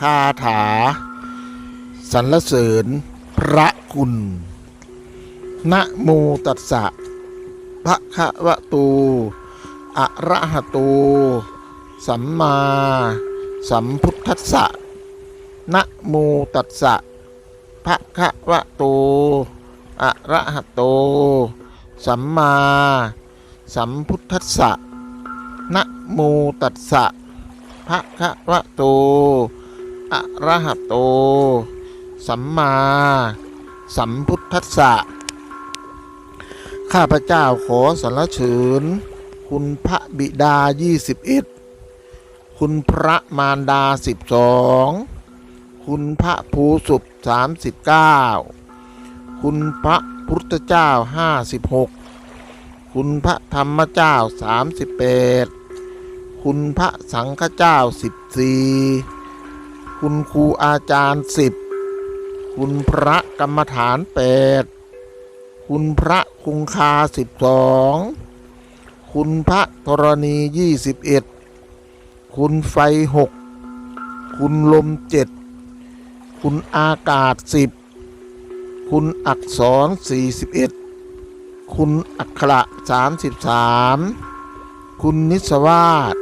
คาถา สรรเสริญพระคุณนะโมตัสสะภะคะวะตูอะระหะโตสัมมาสัมพุทธัสสะนะโมตัสสะภะคะวะโตอะระหะโตสัมมาสัมพุทธัสสะนะโมตัสสะภะคะวะโต อะระหะโต สัมมา สัมพุทธัสสะ ข้าพเจ้าขอสรรเสริญ คุณพระบิดา 21 คุณพระมารดา 12 คุณพระภูสุป39 คุณพระพุทธเจ้า 56 คุณพระธรรมเจ้า 38 คุณพระสังฆเจ้า 14 คุณครูอาจารย์10คุณพระกรรมฐาน8คุณพระคุงคา12คุณพระธรณี21คุณไฟ6คุณลม7คุณอากาศ10คุณอักษร41คุณอักขระ33คุณนิสวาส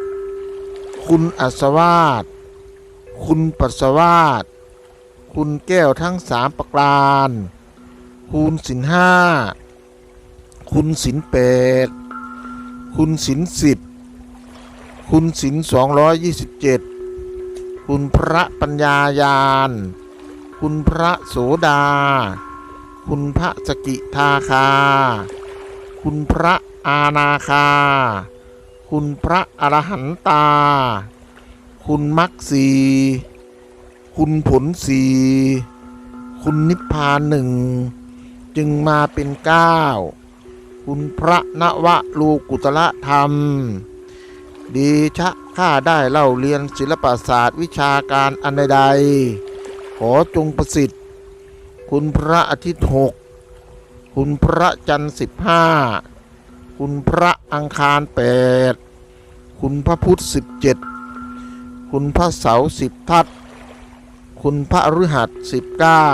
คุณอัศวาส คุณปัสสวาสคุณแก้วทั้งสามประการคุณสินห้า คุณสินแปด คุณสินสิบ คุณสินสองร้อยยี่สิบเจ็ด คุณพระปัญญายานคุณพระโสดา คุณพระสกิทาคา คุณพระอาณาคา คุณพระอรหันตา คุณมักสีคุณผลสีคุณนิพพานหนึ่งจึงมาเป็นเก้าคุณพระนวะลูกุตละธรรม ดีชะข้าได้เล่าเรียนศิลปศาสตร์วิชาการอันใดขอจงประสิทธิ์ คุณพระอาทิตย์หกคุณพระจันทร์สิบห้าคุณพระอังคารแปดคุณพระพุธสิบเจ็ด คุณพระเสาสิบทัศคุณพระฤหัสสิบเก้า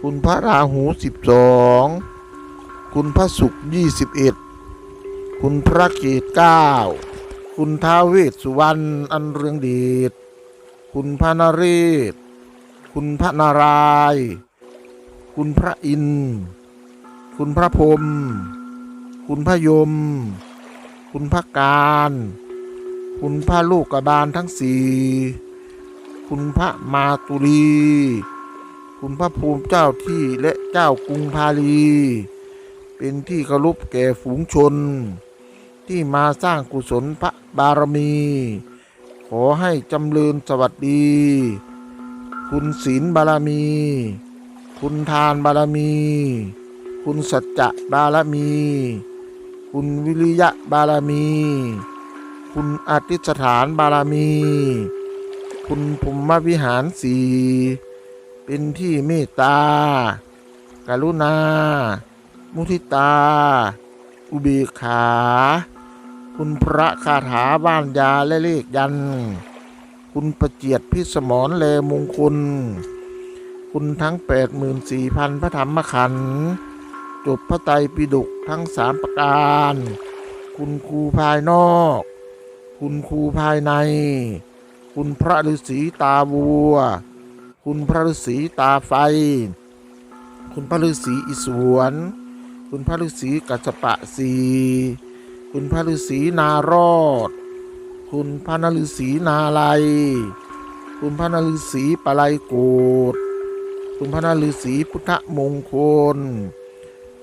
คุณพระราหูสิบสองคุณพระศุกร์ยี่สิบเอ็ดคุณพระเกตเก้าคุณท้าวเวสสุวรรณอันเรืองเดชคุณพระนเรศ คุณพระนารายณ์คุณพระอินทร์คุณพระพรหมคุณพระยม คุณพระการ คุณพระลูกกบาลทั้งสี่คุณพระมาตุลี คุณพระภูมิเจ้าที่และเจ้ากรุงพาลี เป็นที่เคารพแก่ฝูงชน ที่มาสร้างกุศลพระบารมี ขอให้จำเริญสวัสดี คุณศีลบารมี คุณทานบารมี คุณสัจจะบารมี คุณวิริยะบารมี คุณอธิษฐานบารมี คุณภูมิวิหารสีเป็นที่เมตตา กรุณา มุทิตา อุเบกขา คุณพระคาถาบ้านยาและเลขยัน คุณประเจียดพิสมรเลมงคล คุณทั้ง 84,000 พระธรรมขันธ์จบพระไตรปิฎกทั้งสามประการ คุณครูภายนอก คุณครูภายใน คุณพระฤาษีตาวัว คุณพระฤาษีตาไฟ คุณพระฤาษีอิศวรคุณพระฤาษีกัสสปะสีคุณพระฤาษีนารอด คุณพระนฤาษีนาลัย คุณพระนฤาษีปะไลโกดคุณพระนฤาษีพุทธมงคล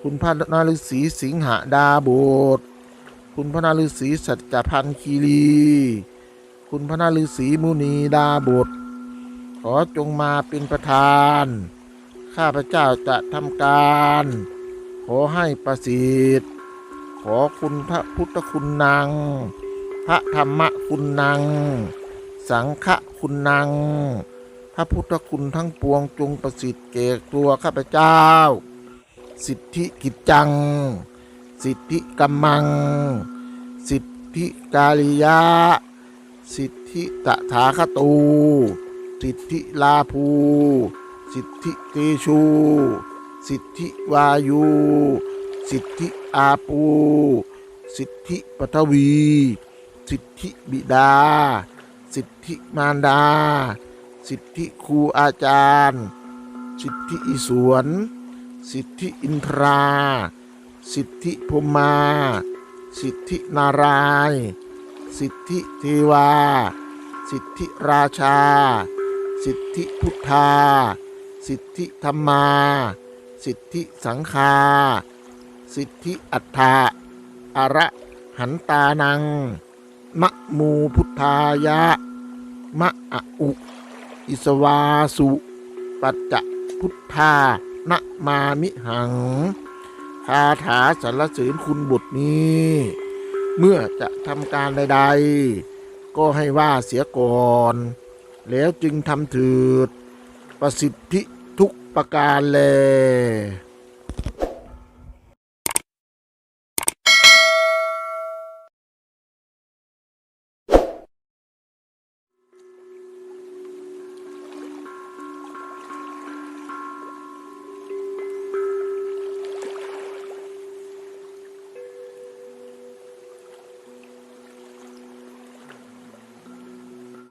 คุณพระนฤาษีสิงหดาบส คุณพระนฤาษีสัจจพันธ์คีรี คุณพระนฤาษีมุนีดาบท ขอจงมาเป็นประธาน ข้าพเจ้าจะทำการ ขอให้ประสิทธิ์ขอคุณพระพุทธคุณนางพระธรรมคุณนางสังฆคุณนางพระพุทธคุณทั้งปวงจงประสิทธิ์แก่ตัวข้าพเจ้า สิทธิกิจจัง สิทธิกัมมัง สิทธิกาลิยะ สิทธิตถาคตู สิทธิลาภู สิทธิเตชู สิทธิวายู สิทธิอาปู สิทธิปฐวี สิทธิบิดา สิทธิมารดา สิทธิครูอาจารย์ สิทธิอิสวน สิทธิอินทรา สิทธิพรหมา สิทธินาราย สิทธิเทวา สิทธิราชา สิทธิพุทธา สิทธิธรรมา สิทธิสังฆา สิทธิอัฏฐาอระหันตานัง มะมูพุทธายะ มะอะอุ อิสวาสุ ปัจจพุทธานะมามิหังาถาสรรเสริญคุณบุตรนี้ เมื่อจะทำการใด ๆ ก็ให้ว่าเสียก่อน แล้วจึงทำถือประสิทธิทุกประการแล